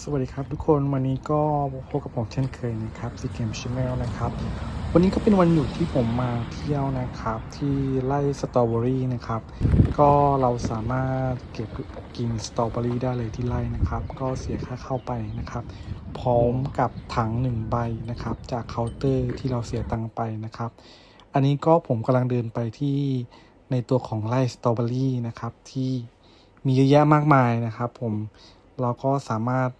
สวัสดีครับทุกคนวันนี้ก็พบกับผมเช่นเคยนะครับซีเกมชิมแนลนะครับ วันนี้ก็เป็นวันหยุดที่ผมมาเที่ยวนะครับ ที่ไร่สตรอเบอรี่นะครับ ก็เราสามารถเก็บกินสตรอเบอรี่ได้เลยที่ไร่นะครับ ก็เสียค่าเข้าไปนะครับ พร้อมกับถังหนึ่งใบนะครับ จากเคาน์เตอร์ที่เราเสียตังค์ไปนะครับ อันนี้ก็ผมกำลังเดินไปที่ในตัวของไร่สตรอเบอรี่นะครับที่มีเยอะแยะมากมายนะครับ ผมเราก็สามารถ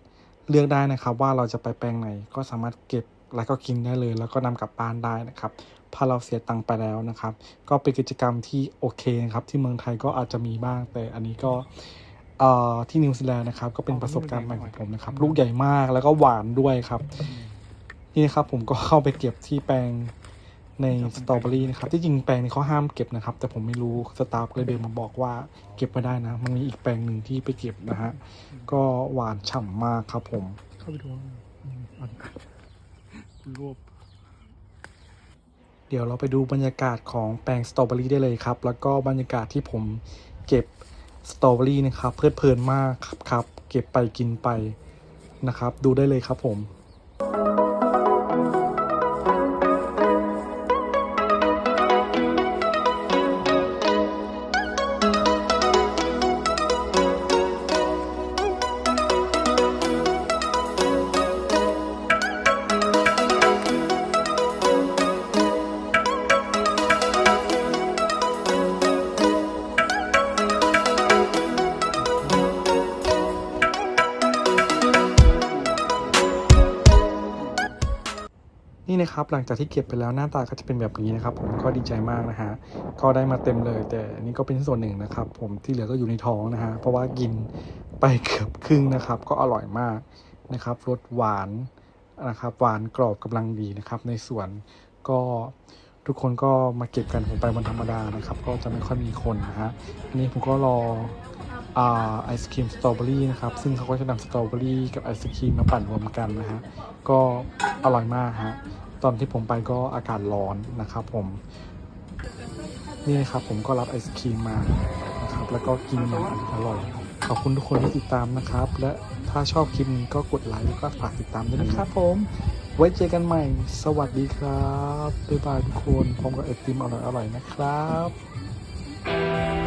เลือกได้นะครับว่าเราจะไปแปลงไหนก็สามารถเก็บแล้วก็กินได้เลย แล้วก็นำกลับบ้านได้นะครับพอเราเสียตังค์ไปแล้วนะครับ ก็เป็นกิจกรรมที่โอเคนะครับ ที่เมืองไทยก็อาจจะมีบ้าง แต่อันนี้ก็เอ่อที่นิวซีแลนด์นะครับ ก็เป็นประสบการณ์ใหม่ของผมนะครับ ลูกใหญ่มากแล้วก็หวานด้วยครับ นี่นะครับผมก็เข้าไปเก็บที่แปลง ในสตรอเบอรี่นะครับที่จริงแปลงนี้เขาห้ามเก็บนะครับ แต่ผมไม่รู้สตาฟก็เลยเดินมาบอกว่าเก็บไม่ได้นะ มันมีอีกแปลงหนึ่งที่ไปเก็บนะฮะก็หวานฉ่ำมากครับผม เข้าไปดูรูปเดี๋ยวเราไปดูบรรยากาศของแปลงสตรอเบอรี่ได้เลยครับ แล้วก็บรรยากาศที่ผมเก็บสตรอเบอรี่นะครับเพลิดเพลินมากครับครับเก็บไปกินไปนะครับ ดูได้เลยครับผม นี่นะครับหลังจากที่เก็บไปแล้วหน้าตาก็จะเป็นแบบนี้นะครับผมก็ดีใจมากนะฮะก็ได้มาเต็มเลย แต่นนี้ก็เป็นส่วนหนึ่งนะครับ ผมที่เหลือก็อยู่ในท้องนะฮะเพราะว่ากินไปเกือบครึ่งนะครับ ก็อร่อยมากนะครับรสหวานนะครับหวานกรอบกำลังดีนะครับ ในสวนก็ทุกคนก็มาเก็บกันผมไปวันธรรมดานะครับ ก็จะไม่ค่อยมีคนนะฮะอันนี้ผมก็รอ ไอศครีมสตรอเบอรี่นะครับ ซึ่งเขาก็จะนำสตรอเบอรี่กับไอศครีมมาปั่นรวมกันนะฮะ ก็อร่อยมากฮะ ตอนที่ผมไปก็อากาศร้อนนะครับผม นี่นะครับผมก็รับไอศครีมมานะครับ แล้วก็กินอย่างอร่อย ขอบคุณทุกคนที่ติดตามนะครับ และถ้าชอบคลิปนี้ก็กดไลค์แล้วก็ฝากติดตามด้วยนะครับผม ไว้เจอกันใหม่ สวัสดีครับบ๊ายบายทุกคนพร้อมกับไอติมอร่อยๆนะครับ